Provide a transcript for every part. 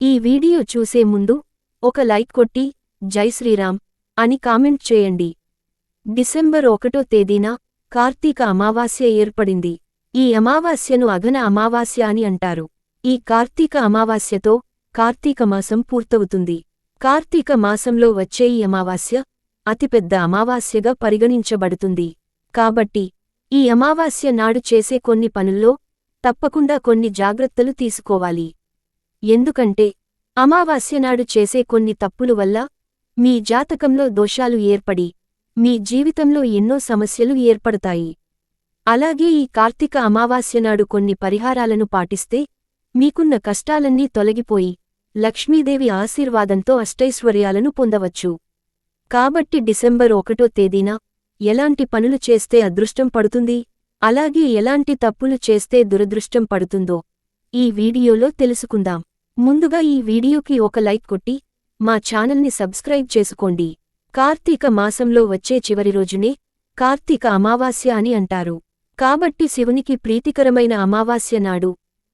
ఈ వీడియో చూసే ముందు ఒక లైక్ కొట్టి జై శ్రీరామ్ అని కామెంట్ చేయండి. డిసెంబర్ ఒకటో తేదీన కార్తీక అమావాస్య ఏర్పడింది. ఈ అమావాస్యను అఘన అమావాస్య అని అంటారు. ఈ కార్తీక అమావాస్యతో కార్తీక మాసం పూర్తవుతుంది. కార్తీక మాసంలో వచ్చే ఈ అమావాస్య అతిపెద్ద అమావాస్యగా పరిగణించబడుతుంది. కాబట్టి ఈ అమావాస్య నాడు చేసే కొన్ని పనుల్లో తప్పకుండా కొన్ని జాగ్రత్తలు తీసుకోవాలి. ఎందుకంటే అమావాస్యనాడు చేసే కొన్ని తప్పులు వల్ల మీ జాతకంలో దోషాలు ఏర్పడి మీ జీవితంలో ఎన్నో సమస్యలు ఏర్పడతాయి. అలాగే ఈ కార్తీక అమావాస్యనాడు కొన్ని పరిహారాలను పాటిస్తే మీకున్న కష్టాలన్నీ తొలగిపోయి లక్ష్మీదేవి ఆశీర్వాదంతో అష్టైశ్వర్యాలను పొందవచ్చు. కాబట్టి డిసెంబర్ ఒకటో తేదీన ఎలాంటి పనులు చేస్తే అదృష్టం పడుతుంది? అలాగే ఎలాంటి తప్పులు చేస్తే దురదృష్టం పడుతుందో ఈ వీడియోలో తెలుసుకుందాం. ముందుగా ఈ వీడియోకి ఒక లైక్ కొట్టి మా ఛానల్ని సబ్స్క్రైబ్ చేసుకోండి. కార్తీక మాసంలో వచ్చే చివరి రోజునే కార్తీక అమావాస్య అని అంటారు. కాబట్టి శివునికి ప్రీతికరమైన అమావాస్య నాడు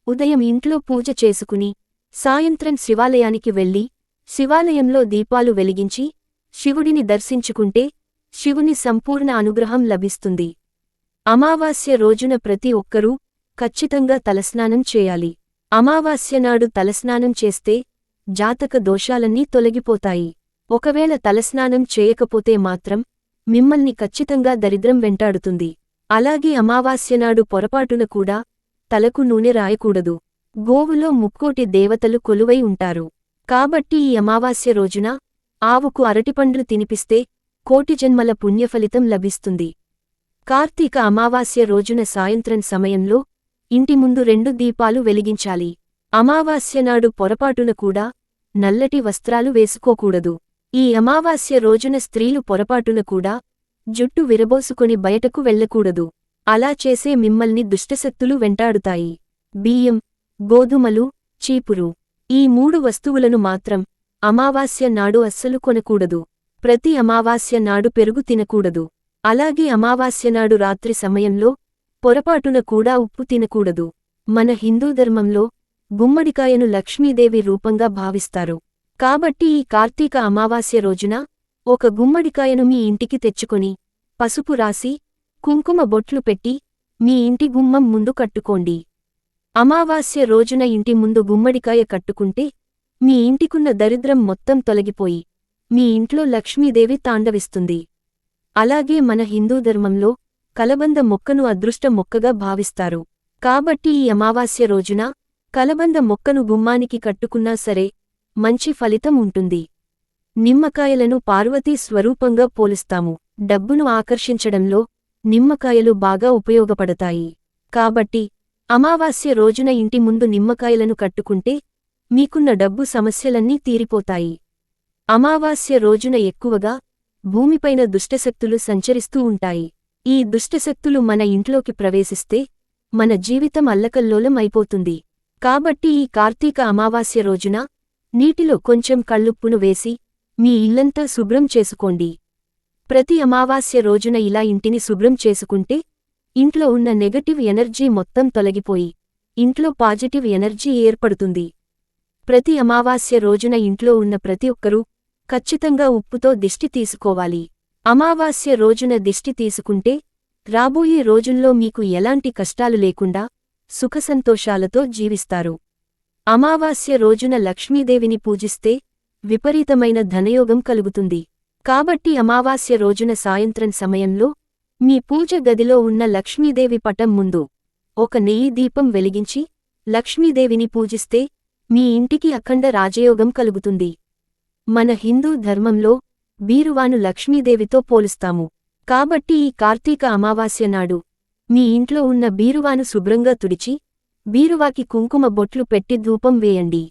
ఉదయం ఇంట్లో పూజ చేసుకుని సాయంత్రం శివాలయానికి వెళ్ళి శివాలయంలో దీపాలు వెలిగించి శివుడిని దర్శించుకుంటే శివుని సంపూర్ణ అనుగ్రహం లభిస్తుంది. అమావాస్య రోజున ప్రతి ఒక్కరూ ఖచ్చితంగా తలస్నానం చేయాలి. అమావాస్య నాడు తలస్నానం చేస్తే జాతక దోషాలన్నీ తొలగిపోతాయి. ఒకవేళ తలస్నానం చేయకపోతే మాత్రం మిమ్మల్ని ఖచ్చితంగా దరిద్రం వెంటాడుతుంది. అలాగే అమావాస్యనాడు పొరపాటున కూడా తలకు నూనె రాయకూడదు. గోవులో ముక్కోటి దేవతలు కొలువై ఉంటారు. కాబట్టి ఈ అమావాస్య రోజున ఆవుకు అరటిపండ్లు తినిపిస్తే కోటి జన్మల పుణ్యఫలితం లభిస్తుంది. కార్తీక అమావాస్య రోజున సాయంత్రం సమయంలో ఇంటి ముందు రెండు దీపాలు వెలిగించాలి. అమావాస్యనాడు పొరపాటున కూడా నల్లటి వస్త్రాలు వేసుకోకూడదు. ఈ అమావాస్య రోజున స్త్రీలు పొరపాటున కూడా జుట్టు విరబోసుకొని బయటకు వెళ్ళకూడదు అలా చేసే మిమ్మల్ని దుష్టశక్తులు వెంటాడుతాయి. బియ్యం గోధుమలు చీపురు ఈ మూడు వస్తువులను మాత్రం అమావాస్య నాడు అస్సలు కొనకూడదు. ప్రతి అమావాస్య నాడు పెరుగు తినకూడదు. అలాగే అమావాస్యనాడు రాత్రి సమయంలో పొరపాటున కూడా ఉప్పు తినకూడదు. మన హిందూ ధర్మంలో గుమ్మడికాయను లక్ష్మీదేవి రూపంగా భావిస్తారు. కాబట్టి ఈ కార్తీక అమావాస్య రోజున ఒక గుమ్మడికాయను మీ ఇంటికి తెచ్చుకొని పసుపు రాసి కుంకుమ బొట్లు పెట్టి మీ ఇంటి గుమ్మం ముందు కట్టుకోండి. అమావాస్య రోజున ఇంటి ముందు గుమ్మడికాయ కట్టుకుంటే మీ ఇంటికున్న దరిద్రం మొత్తం తొలగిపోయి మీ ఇంట్లో లక్ష్మీదేవి తాండవిస్తుంది. అలాగే మన హిందూ ధర్మంలో కలబంద మొక్కను అదృష్ట మొక్కగా భావిస్తారు. కాబట్టి ఈ అమావాస్య రోజున కలబంద మొక్కను గుమ్మానికి కట్టుకున్నా సరే మంచి ఫలితం ఉంటుంది. నిమ్మకాయలను పార్వతీ స్వరూపంగా పోలుస్తాము. డబ్బును ఆకర్షించడంలో నిమ్మకాయలు బాగా ఉపయోగపడతాయి. కాబట్టి అమావాస్య రోజున ఇంటి ముందు నిమ్మకాయలను కట్టుకుంటే మీకున్న డబ్బు సమస్యలన్నీ తీరిపోతాయి. అమావాస్య రోజున ఎక్కువగా భూమిపైన దుష్టశక్తులు సంచరిస్తూ ఉంటాయి. ఈ దుష్టశక్తులు మన ఇంట్లోకి ప్రవేశిస్తే మన జీవితం అల్లకల్లోలం అయిపోతుంది. కాబట్టి ఈ కార్తీక అమావాస్య రోజున నీటిలో కొంచెం కళ్ళుప్పును వేసి మీ ఇల్లంతా శుభ్రం చేసుకోండి. ప్రతి అమావాస్య రోజున ఇలా ఇంటిని శుభ్రం చేసుకుంటే ఇంట్లో ఉన్న నెగటివ్ ఎనర్జీ మొత్తం తొలగిపోయి ఇంట్లో పాజిటివ్ ఎనర్జీ ఏర్పడుతుంది. ప్రతి అమావాస్య రోజున ఇంట్లో ఉన్న ప్రతి ఒక్కరూ ఖచ్చితంగా ఉప్పుతో దిష్టి తీసుకోవాలి. అమావాస్య రోజున దిష్టి తీసుకుంటే రాబోయే రోజుల్లో మీకు ఎలాంటి కష్టాలు లేకుండా సుఖసంతోషాలతో జీవిస్తారు. అమావాస్య రోజున లక్ష్మీదేవిని పూజిస్తే విపరీతమైన ధనయోగం కలుగుతుంది. కాబట్టి అమావాస్య రోజున సాయంత్రం సమయంలో మీ పూజ గదిలో ఉన్న లక్ష్మీదేవి పటం ముందు ఒక నెయ్యి దీపం వెలిగించి లక్ష్మీదేవిని పూజిస్తే మీ ఇంటికి అఖండ రాజయోగం కలుగుతుంది. మన హిందూ ధర్మంలో బీరువాను లక్ష్మీదేవితో పోలుస్తాము. కాబట్టి ఈ కార్తీక అమావాస్య నాడు మీ ఇంట్లో ఉన్న బీరువాను శుభ్రంగా తుడిచి బీరువాకి కుంకుమ బొట్లు పెట్టి ధూపం వేయండి.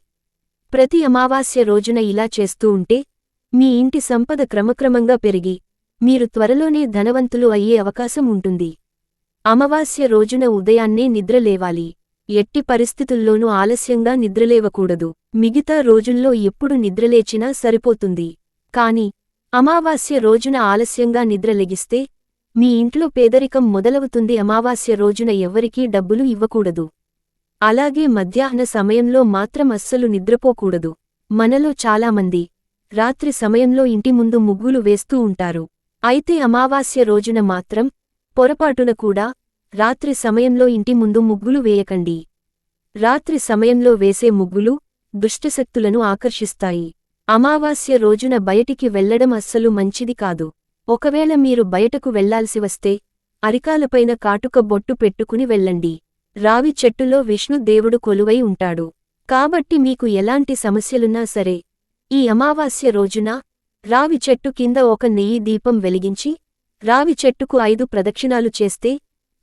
ప్రతి అమావాస్య రోజున ఇలా చేస్తూ ఉంటే మీ ఇంటి సంపద క్రమక్రమంగా పెరిగి మీరు త్వరలోనే ధనవంతులు అయ్యే అవకాశం ఉంటుంది. అమావాస్య రోజున ఉదయాన్నే నిద్రలేవాలి ఎట్టి పరిస్థితుల్లోనూ ఆలస్యంగా నిద్రలేవకూడదు మిగతా రోజుల్లో ఎప్పుడు నిద్రలేచినా సరిపోతుంది. కాని అమావాస్య రోజున ఆలస్యంగా నిద్రలెగిస్తే మీ ఇంట్లో పేదరికం మొదలవుతుంది. అమావాస్య రోజున ఎవ్వరికీ డబ్బులు ఇవ్వకూడదు. అలాగే మధ్యాహ్న సమయంలో మాత్రం అస్సలు నిద్రపోకూడదు. మనలో చాలామంది రాత్రి సమయంలో ఇంటి ముందు ముగ్గులు వేస్తూ ఉంటారు. అయితే అమావాస్య రోజున మాత్రం పొరపాటున కూడా రాత్రి సమయంలో ఇంటి ముందు ముగ్గులు వేయకండి. రాత్రి సమయంలో వేసే ముగ్గులు దుష్టశక్తులను ఆకర్షిస్తాయి. అమావాస్య రోజున బయటికి వెళ్ళడం అస్సలు మంచిది కాదు. ఒకవేళ మీరు బయటకు వెళ్ళాల్సి వస్తే అరికాలపైన కాటుక బొట్టు పెట్టుకుని వెళ్ళండి. రావి చెట్టులో విష్ణుదేవుడు కొలువై ఉంటాడు. కాబట్టి మీకు ఎలాంటి సమస్యలున్నా సరే ఈ అమావాస్య రోజున రావి చెట్టు కింద ఒక నెయ్యి దీపం వెలిగించి రావి చెట్టుకు ఐదు ప్రదక్షిణాలు చేస్తే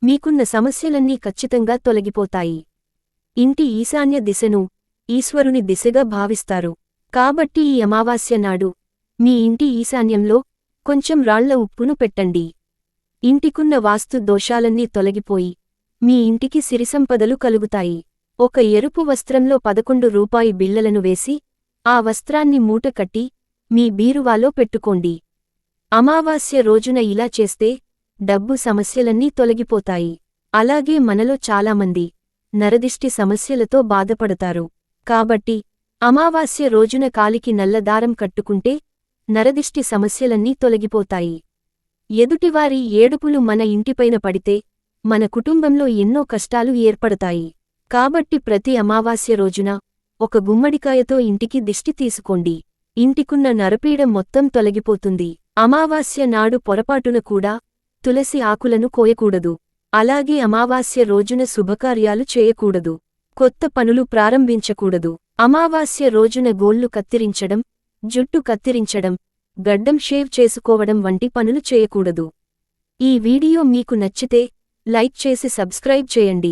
మీకున్న సమస్యలన్నీ ఖచ్చితంగా తొలగిపోతాయి. ఇంటి ఈశాన్య దిశను ఈశ్వరుని దిశగా భావిస్తారు. కాబట్టి ఈ అమావాస్య నాడు మీ ఇంటి ఈశాన్యంలో కొంచెం రాళ్ళ ఉప్పును పెట్టండి. ఇంటికున్న వాస్తు దోషాలన్నీ తొలగిపోయి మీ ఇంటికి సిరిసంపదలు కలుగుతాయి. ఒక ఎరుపు వస్త్రంలో పదకొండు రూపాయి బిళ్ళలను వేసి ఆ వస్త్రాన్ని మూటకట్టి మీ బీరువాలో పెట్టుకోండి. అమావాస్య రోజున ఇలా చేస్తే డబ్బు సమస్యలన్నీ తొలగిపోతాయి. అలాగే మనలో చాలామంది నరదిష్టి సమస్యలతో బాధపడతారు. కాబట్టి అమావాస్య రోజున కాలికి నల్లదారం కట్టుకుంటే నరదిష్టి సమస్యలన్నీ తొలగిపోతాయి. ఎదుటివారి ఏడుపులు మన ఇంటిపైన పడితే మన కుటుంబంలో ఎన్నో కష్టాలు ఏర్పడతాయి. కాబట్టి ప్రతి అమావాస్య రోజున ఒక గుమ్మడికాయతో ఇంటికి దిష్టి తీసుకోండి. ఇంటికున్న నరపీడ మొత్తం తొలగిపోతుంది. అమావాస్య నాడు పొరపాటున కూడా తులసి ఆకులను కోయకూడదు. అలాగే అమావాస్య రోజున శుభకార్యాలు చేయకూడదు. కొత్త పనులు ప్రారంభించకూడదు. అమావాస్య రోజున గోళ్ళు కత్తిరించడం జుట్టు కత్తిరించడం గడ్డం షేవ్ చేసుకోవడం వంటి పనులు చేయకూడదు. ఈ వీడియో మీకు నచ్చితే లైక్ చేసి సబ్స్క్రైబ్ చేయండి.